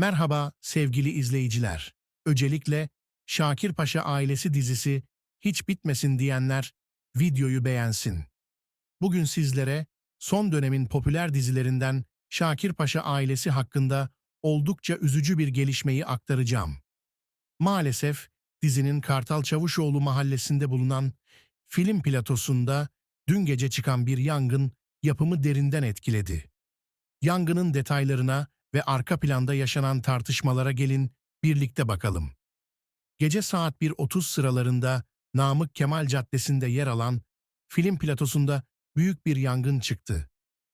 Merhaba sevgili izleyiciler. Öncelikle Şakir Paşa ailesi dizisi hiç bitmesin diyenler videoyu beğensin. Bugün sizlere son dönemin popüler dizilerinden Şakir Paşa ailesi hakkında oldukça üzücü bir gelişmeyi aktaracağım. Maalesef dizinin Kartal Çavuşoğlu mahallesinde bulunan film platosunda dün gece çıkan bir yangın yapımı derinden etkiledi. Yangının detaylarına ve arka planda yaşanan tartışmalara gelin birlikte bakalım. Gece saat 1.30 sıralarında Namık Kemal Caddesi'nde yer alan film platosunda büyük bir yangın çıktı.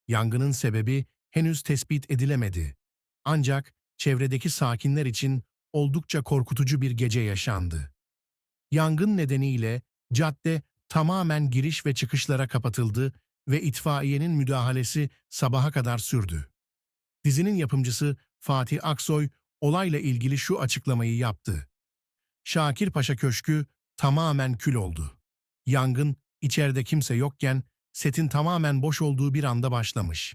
Yangının sebebi henüz tespit edilemedi. Ancak çevredeki sakinler için oldukça korkutucu bir gece yaşandı. Yangın nedeniyle cadde tamamen giriş ve çıkışlara kapatıldı ve itfaiyenin müdahalesi sabaha kadar sürdü. Dizinin yapımcısı Fatih Aksoy olayla ilgili şu açıklamayı yaptı. Şakir Paşa Köşkü tamamen kül oldu. Yangın içeride kimse yokken setin tamamen boş olduğu bir anda başlamış.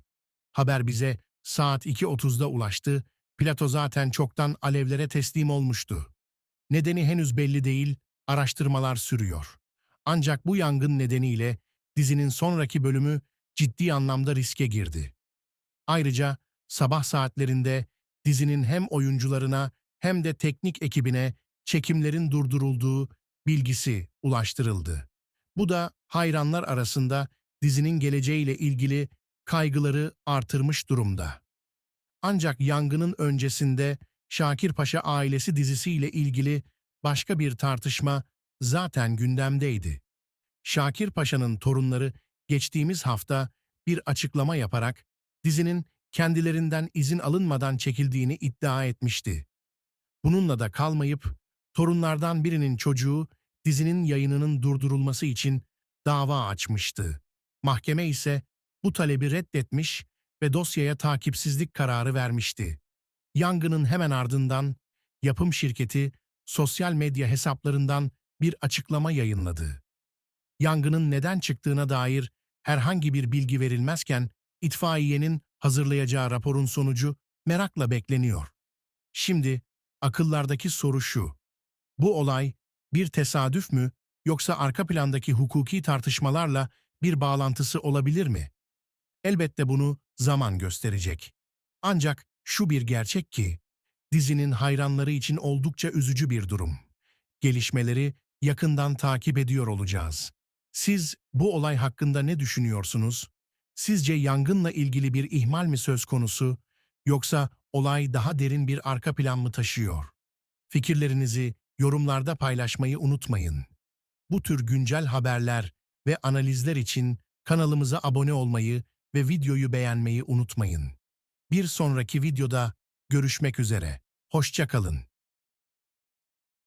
Haber bize saat 2.30'da ulaştı, plato zaten çoktan alevlere teslim olmuştu. Nedeni henüz belli değil, araştırmalar sürüyor. Ancak bu yangın nedeniyle dizinin sonraki bölümü ciddi anlamda riske girdi. Ayrıca sabah saatlerinde dizinin hem oyuncularına hem de teknik ekibine çekimlerin durdurulduğu bilgisi ulaştırıldı. Bu da hayranlar arasında dizinin geleceğiyle ilgili kaygıları artırmış durumda. Ancak yangının öncesinde Şakir Paşa ailesi dizisiyle ilgili başka bir tartışma zaten gündemdeydi. Şakir Paşa'nın torunları geçtiğimiz hafta bir açıklama yaparak dizinin kendilerinden izin alınmadan çekildiğini iddia etmişti. Bununla da kalmayıp torunlardan birinin çocuğu dizinin yayınının durdurulması için dava açmıştı. Mahkeme ise bu talebi reddetmiş ve dosyaya takipsizlik kararı vermişti. Yangının hemen ardından yapım şirketi sosyal medya hesaplarından bir açıklama yayınladı. Yangının neden çıktığına dair herhangi bir bilgi verilmezken itfaiyenin hazırlayacağı raporun sonucu merakla bekleniyor. Şimdi akıllardaki soru şu. Bu olay bir tesadüf mü yoksa arka plandaki hukuki tartışmalarla bir bağlantısı olabilir mi? Elbette bunu zaman gösterecek. Ancak şu bir gerçek ki dizinin hayranları için oldukça üzücü bir durum. Gelişmeleri yakından takip ediyor olacağız. Siz bu olay hakkında ne düşünüyorsunuz? Sizce yangınla ilgili bir ihmal mi söz konusu yoksa olay daha derin bir arka plan mı taşıyor? Fikirlerinizi yorumlarda paylaşmayı unutmayın. Bu tür güncel haberler ve analizler için kanalımıza abone olmayı ve videoyu beğenmeyi unutmayın. Bir sonraki videoda görüşmek üzere. Hoşça kalın.